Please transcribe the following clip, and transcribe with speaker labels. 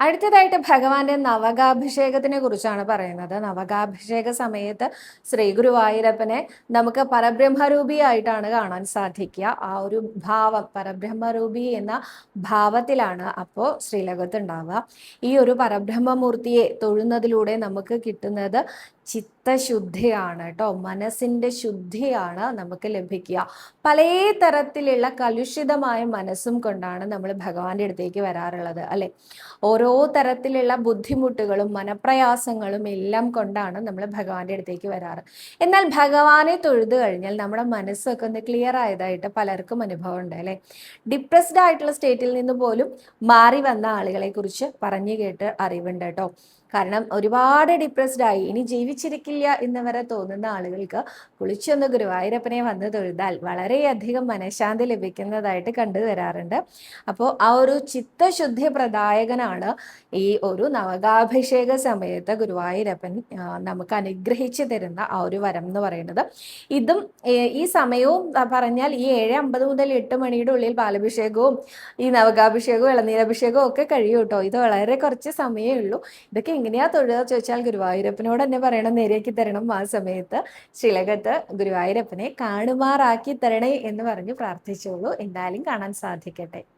Speaker 1: അടുത്തതായിട്ട് ഭഗവാന്റെ നവകാഭിഷേകത്തിനെ കുറിച്ചാണ് പറയുന്നത്. നവകാഭിഷേക സമയത്ത് ശ്രീ ഗുരുവായൂരപ്പനെ നമുക്ക് പരബ്രഹ്മരൂപിയായിട്ടാണ് കാണാൻ സാധിക്കുക. ആ ഒരു ഭാവം പരബ്രഹ്മരൂപി എന്ന ഭാവത്തിലാണ് അപ്പോൾ ശ്രീലകത്ത് ഉണ്ടാവുക. ഈ ഒരു പരബ്രഹ്മമൂർത്തിയെ തൊഴുന്നതിലൂടെ നമുക്ക് കിട്ടുന്നത് ചിത്തശുദ്ധിയാണ് കേട്ടോ. മനസ്സിന്റെ ശുദ്ധിയാണ് നമുക്ക് ലഭിക്കുക. പല തരത്തിലുള്ള കലുഷിതമായ മനസ്സും കൊണ്ടാണ് നമ്മൾ ഭഗവാന്റെ അടുത്തേക്ക് വരാറുള്ളത് അല്ലെ? ഓരോ തരത്തിലുള്ള ബുദ്ധിമുട്ടുകളും മനപ്രയാസങ്ങളും എല്ലാം കൊണ്ടാണ് നമ്മൾ ഭഗവാന്റെ അടുത്തേക്ക് വരാറ്. എന്നാൽ ഭഗവാനെ തൊഴുതു കഴിഞ്ഞാൽ നമ്മുടെ മനസ്സൊക്കെ ഒന്ന് ക്ലിയർ ആയതായിട്ട് പലർക്കും അനുഭവം ഉണ്ട് അല്ലെ? ഡിപ്രസ്ഡ് ആയിട്ടുള്ള സ്റ്റേറ്റിൽ നിന്ന് പോലും മാറി വന്ന ആളുകളെ കുറിച്ച് പറഞ്ഞു കേട്ട് അറിവുണ്ട് കേട്ടോ. കാരണം ഒരുപാട് ഡിപ്രസ്ഡ് ആയി. ഇനി ജീവിച്ചിരിക്കില്ല എന്ന് വരെ തോന്നുന്ന ആളുകൾക്ക് കുളിച്ചൊന്ന് ഗുരുവായൂരപ്പനെ വന്ന് തൊഴുതാൽ വളരെയധികം മനഃശാന്തി ലഭിക്കുന്നതായിട്ട് കണ്ടു വരാറുണ്ട് അപ്പോൾ ആ ഒരു ചിത്തശുദ്ധി പ്രദായകനാണ് ഈ ഒരു നവകാഭിഷേക സമയത്ത് ഗുരുവായൂരപ്പൻ നമുക്ക് അനുഗ്രഹിച്ചു തരുന്ന ആ ഒരു വരം എന്ന് പറയുന്നത്. ഇതും ഈ സമയവും പറഞ്ഞാൽ ഈ ഏഴ് അമ്പത് മുതൽ എട്ട് മണിയുടെ ഉള്ളിൽ പാലഭിഷേകവും ഈ നവകാഭിഷേകവും ഇളനീരഭിഷേകവും ഒക്കെ കഴിയും കേട്ടോ. ഇത് വളരെ കുറച്ച് സമയമേ ഉള്ളൂ. ഇതൊക്കെ എങ്ങനെയാ തൊഴുക ചോദിച്ചാൽ ഗുരുവായൂരപ്പനോട് തന്നെ പറയണം. നേരെയാക്കി തരണം ആ സമയത്ത്. ശിലകത്ത് ഗുരുവായൂരപ്പനെ കാണുമാറാക്കി തരണേ എന്ന് പറഞ്ഞ് പ്രാർത്ഥിച്ചോളൂ എന്തായാലും കാണാൻ സാധിക്കട്ടെ.